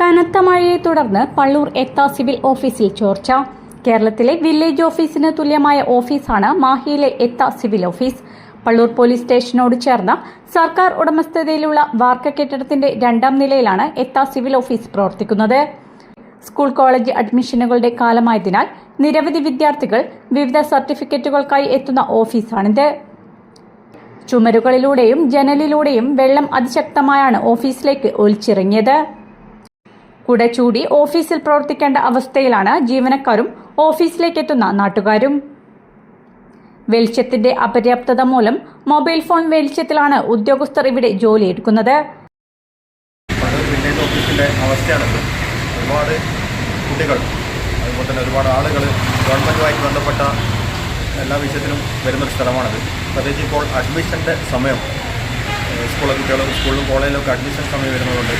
കനത്ത മഴയെ തുടർന്ന് പള്ളൂർ എക്ത സിവിൽ ഓഫീസിൽ ചോർച്ച. കേരളത്തിലെ വില്ലേജ് ഓഫീസിന് തുല്യമായ ഓഫീസാണ് മാഹിയിലെ എത്ത സിവിൽ ഓഫീസ്. പള്ളൂർ പോലീസ് സ്റ്റേഷനോട് ചേർന്ന സർക്കാർ ഉടമസ്ഥതയിലുള്ള വാർക്ക കെട്ടിടത്തിന്റെ രണ്ടാം നിലയിലാണ് എത്ത സിവിൽ ഓഫീസ് പ്രവർത്തിക്കുന്നത്. സ്കൂൾ കോളേജ് അഡ്മിഷനുകളുടെ കാലമായതിനാൽ നിരവധി വിദ്യാർത്ഥികൾ വിവിധ സർട്ടിഫിക്കറ്റുകൾക്കായി എത്തുന്ന ഓഫീസാണിത്. ചുമരുകളിലൂടെയും ജനലിലൂടെയും വെള്ളം അതിശക്തമായാണ് ഓഫീസിലേക്ക് ഒലിച്ചിറങ്ങിയത്. കുട ചൂടി ഓഫീസിൽ പ്രവർത്തിക്കേണ്ട അവസ്ഥയിലാണ് ജീവനക്കാരും ഓഫീസിലേക്ക് എത്തുന്ന നാട്ടുകാരും. വെളിച്ചത്തിന്റെ അപര്യാപ്തത മൂലം മൊബൈൽ ഫോൺ വെളിച്ചത്തിലാണ് ഉദ്യോഗസ്ഥർ ഇവിടെ ജോലിയെടുക്കുന്നത്. വില്ലേജ് ഓഫീസിന്റെ ഒരുപാട് കുട്ടികൾ അതുപോലെ തന്നെ ഒരുപാട് ആളുകൾ ഗവൺമെന്റുമായി ബന്ധപ്പെട്ട എല്ലാ വിഷയത്തിനും വരുന്നൊരു സ്ഥലമാണത്. പ്രത്യേകിച്ച് ഇപ്പോൾ അഡ്മിഷന്റെ സമയം സ്കൂളിലെ കുട്ടികളും സ്കൂളിലും കോളേജിലൊക്കെ അഡ്മിഷൻ സമയം വരുന്നതുകൊണ്ട്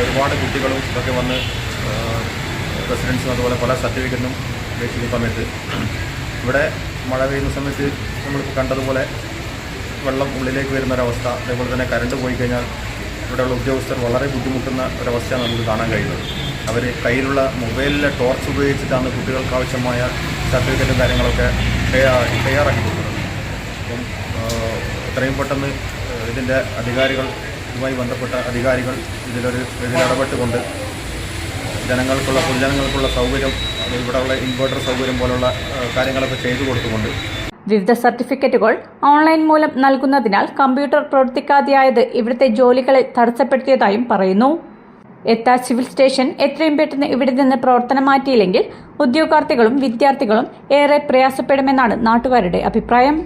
ഒരുപാട് കുട്ടികളും ഇതൊക്കെ വന്ന് റെസിഡൻസും അതുപോലെ പല സർട്ടിഫിക്കറ്റിനും അപേക്ഷിക്കുന്ന സമയത്ത് ഇവിടെ മഴ പെയ്യുന്ന സമയത്ത് നമ്മളിപ്പോൾ കണ്ടതുപോലെ വെള്ളം ഉള്ളിലേക്ക് വരുന്ന ഒരവസ്ഥ അതേപോലെ തന്നെ കറണ്ട് പോയി കഴിഞ്ഞാൽ ഇവിടെയുള്ള ഉദ്യോഗസ്ഥർ വളരെ ബുദ്ധിമുട്ടുന്ന ഒരവസ്ഥയാണ് നമുക്ക് കാണാൻ കഴിയുന്നത്. അവർ കയ്യിലുള്ള മൊബൈലിലെ ടോർച്ച് ഉപയോഗിച്ചിട്ടാണ് കുട്ടികൾക്ക് ആവശ്യമായ സർട്ടിഫിക്കറ്റും കാര്യങ്ങളൊക്കെ തയ്യാറാക്കി കൊടുക്കുന്നത്. അപ്പം എത്രയും പെട്ടെന്ന് ഇതിന്റെ അധികാരികൾ ഇതുമായി ബന്ധപ്പെട്ട അധികാരികൾ ഇതിലൊരു ഇതിലിടപെട്ടുകൊണ്ട് ജനങ്ങൾക്കുള്ള പൊതുജനങ്ങൾക്കുള്ള സൗകര്യം ഇവിടെയുള്ള ഇൻവേർട്ടർ സൗകര്യം പോലുള്ള കാര്യങ്ങളൊക്കെ ചെയ്തു കൊടുത്തുകൊണ്ട്. വിവിധ സർട്ടിഫിക്കറ്റുകൾ ഓൺലൈൻ മൂലം നൽകുന്നതിനാൽ കമ്പ്യൂട്ടർ പ്രവർത്തിക്കാതെയായത് ഇവിടുത്തെ ജോലികളെ തടസ്സപ്പെടുത്തിയതായും പറയുന്നു. എത്ത സിവിൽ സ്റ്റേഷൻ എത്രയും പെട്ടെന്ന് ഇവിടെ നിന്ന് പ്രവർത്തനം മാറ്റിയില്ലെങ്കിൽ ഉദ്യോഗാർത്ഥികളും വിദ്യാർത്ഥികളും ഏറെ പ്രയാസപ്പെടുമെന്നാണ് നാട്ടുകാരുടെ അഭിപ്രായം.